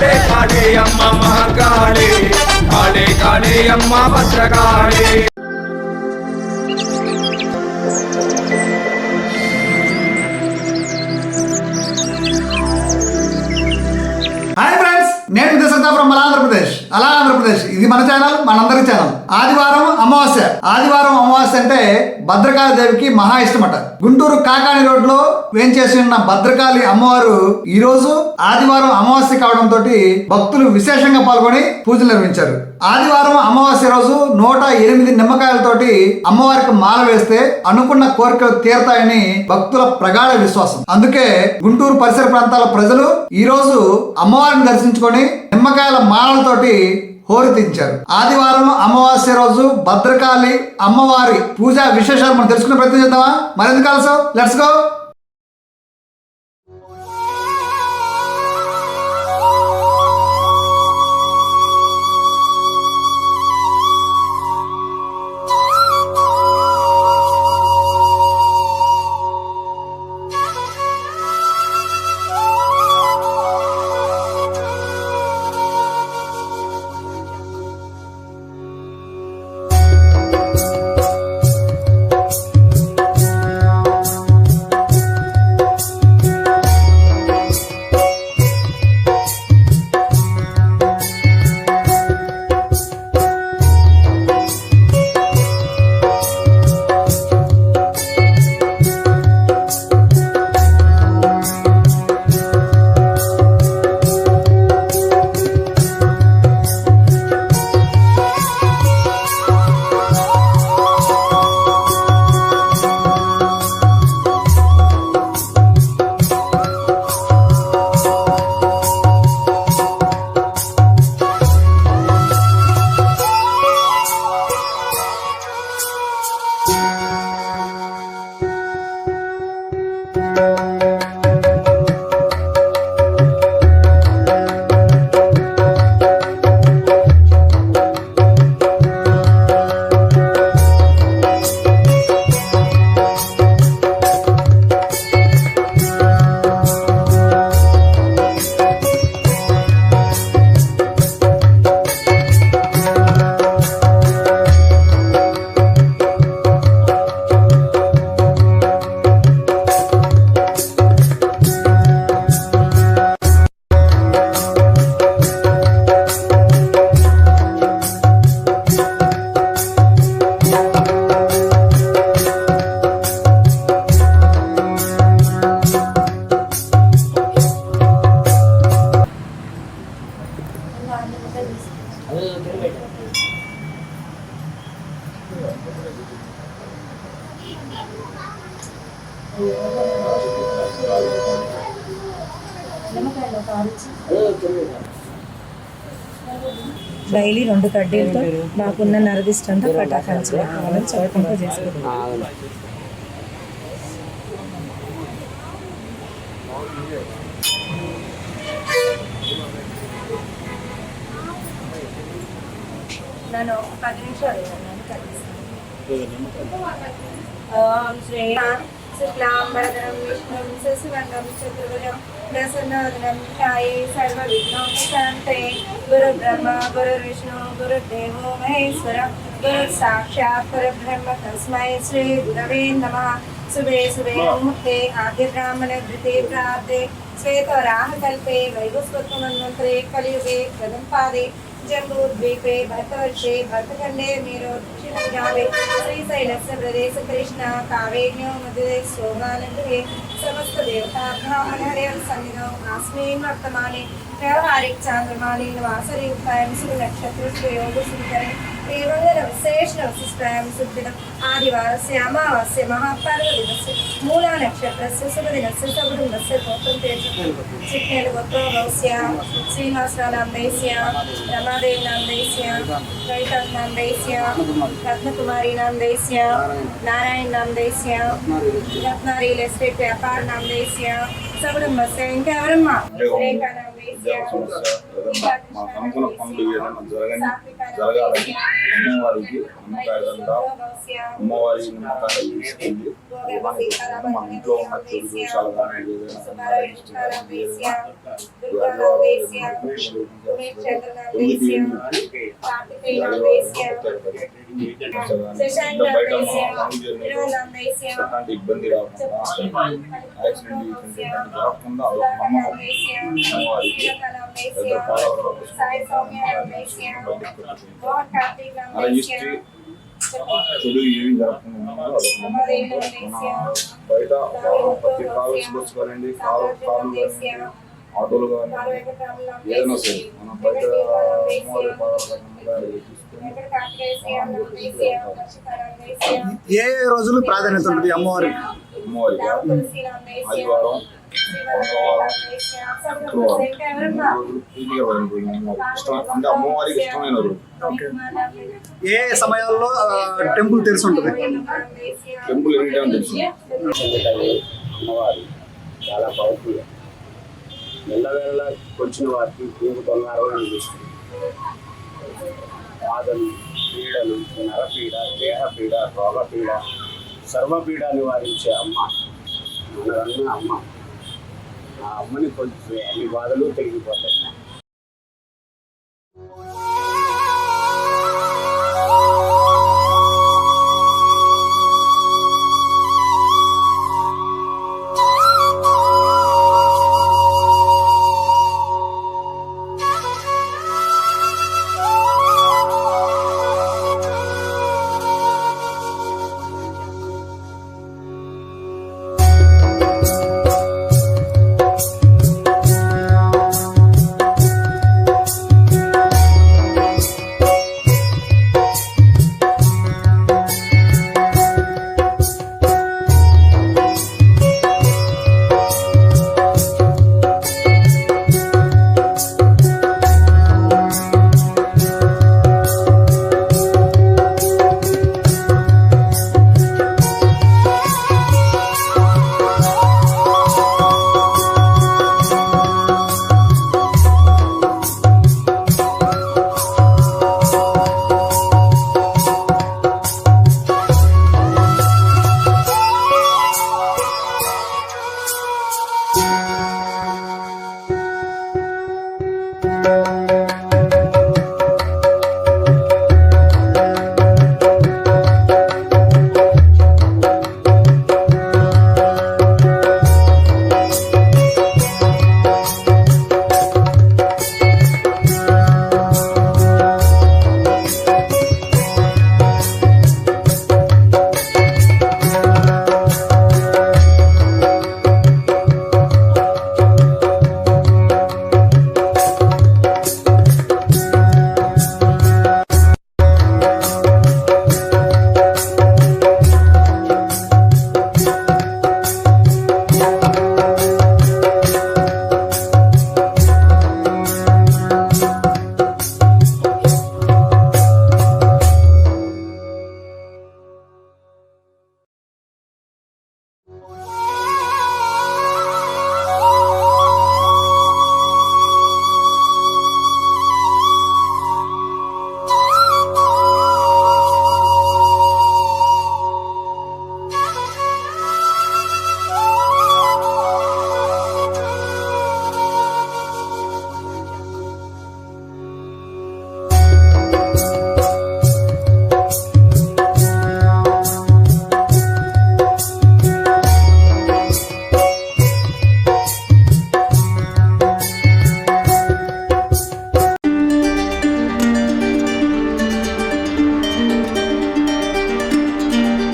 కాళే కాళే అమ్మ మహాకాళే. కాళే కాళే అమ్మ భద్రకాళే. Hi friends నేను విద్యాసంతాపురం ఫ్రమ్ ఆంధ్రప్రదేశ్ అలా ఆంధ్రప్రదేశ్. ఇది మన ఛానల్ మనందరి ఛానల్. ఆదివారం అమావాస్య. ఆదివారం అమావాస్య అంటే భద్రకాళి దేవికి మహా ఇష్టమట. గుంటూరు కాకాని రోడ్లో వేంచేసి ఉన్న భద్రకాళి అమ్మవారు ఈ రోజు ఆదివారం అమావాస్య కావడంతో భక్తులు విశేషంగా పాల్గొని పూజలు నిర్వహించారు. ఆదివారం అమావాస్య రోజు నూట ఎనిమిది నిమ్మకాయలతోటి అమ్మవారికి మాల వేస్తే అనుకున్న కోరికలు తీరతాయని భక్తుల ప్రగాఢ విశ్వాసం. అందుకే గుంటూరు పరిసర ప్రాంతాల ప్రజలు ఈ రోజు అమ్మవారిని దర్శించుకొని నిమ్మకాయల మాలలతోటి హోరెత్తించారు. ఆదివారం అమావాస్య రోజు భద్రకాళి అమ్మవారి పూజా విశేషాలు మనం తెలుసుకునే ప్రయత్నం చేద్దామా? మరెందుకు ఆలస్యం లెట్స్ గో డైలీ రెండు కడ్డీలతో మాకున్న నరదిష్టంతో పటాకాల్చి కావాలని చెప్పుకుంటూ చేసుకుంటాం. నన్ను పది నిమిషాలు श्रेयान् शुक्लाम्बरधरं विष्णुं शशिवर्णं चतुर्भुजं प्रसन्नवदनं ध्याये सर्वविघ्नोपशान्तये गुरुब्रह्मा गुरुर्विष्णु गुरुर्देवो महेश्वरः गुरुर्साक्षात् परब्रह्म तस्मै कलियुगे प्रदम्पादे जम्बूद्वीपे भरतवर्षे भरतखण्डे मेरो दक्षिणग्रामे श्रीशैलस्य प्रदेशकृष्ण कावेर्यो मधुरे सोमानगृहे समस्तदेवताभ्यां सन्निधौ अस्मिन् वर्तमाने। વ્યવહારિક ચાંદ્રમાની વાસરી ઉપાયમ શ્રી નક્ષત્ર શ્રેયોગ સ્વીકરે એવંગર વિશેષ નવસિષ્ટાયમ સુદિન આદિવારસ્ય અમાવાસ્ય મહાપર્વ દિવસે મૂલા નક્ષત્રસ્ય શુભદિનસ્ય સகுடுംബસ્ય ગોતંતે ચિહ્નેન ગોત્રા ભવસ્યા શ્રીનિવાસનામ દૈસ્યા રમાદેવનામ દૈસ્યા ગૈતાનામ દૈસ્યા રત્નકુમારીનામ દૈસ્યા નારાયણનામ દૈસ્યા રત્ના રીલ એસ્ટેટ વ્યાપારનામ દૈસ્યા સகுடுംબસ્ય ఇంకా ఎవరమ్మా రేఖానాం ఉద్యోగ సమస్య ఏదన్నా మాకు పనులు ఏదన్నా జరగని జరగాలని అమ్మవారికి నమ్మకాయలంగా అమ్మవారి నమ్మకాయలు ఇంట్లో ఉన్న చెడు దోషాలు ఏదైనా కానీ ఇష్టం కానీ ఏదైనా ఈ ఆదివారం ఎందుకు ఏంటంటే బయట ఎలాంటి ఇబ్బంది రాకుండా యాక్సిడెంట్ గిక్సిడెంట్ ఇలాంటి చెడు ఏమి జరగకుండా బయట ప్రతి ఆటోలు కానీ ఏదైనా సరే మనం బయట పాదాలు తీసుకొని ఏ రోజులు ప్రాధాన్యత ఉంటుంది అమ్మవారికి? అమ్మవారికి ఆదివారం మూడు అంటే అమ్మవారికి ఇష్టమైన రోజు. ఏ సమయాల్లో టెంపుల్ తెరిచి ఉంటుంది? టెంపుల్ ఎనీ టైం తెలుసు అమ్మవారు చాలా పవర్ఫుల్. మెల్లవేళ వచ్చిన వారికి భూమి బంగారం అనిపిస్తుంది. బాధలు పీడలు నరపీడ దేహపీడ రోగపీడ సర్వపీడ నివారించే అమ్మ. మనదన్న అమ్మ. ఆ అమ్మని కొంచెం అన్ని బాధలు తిరిగిపోతాయి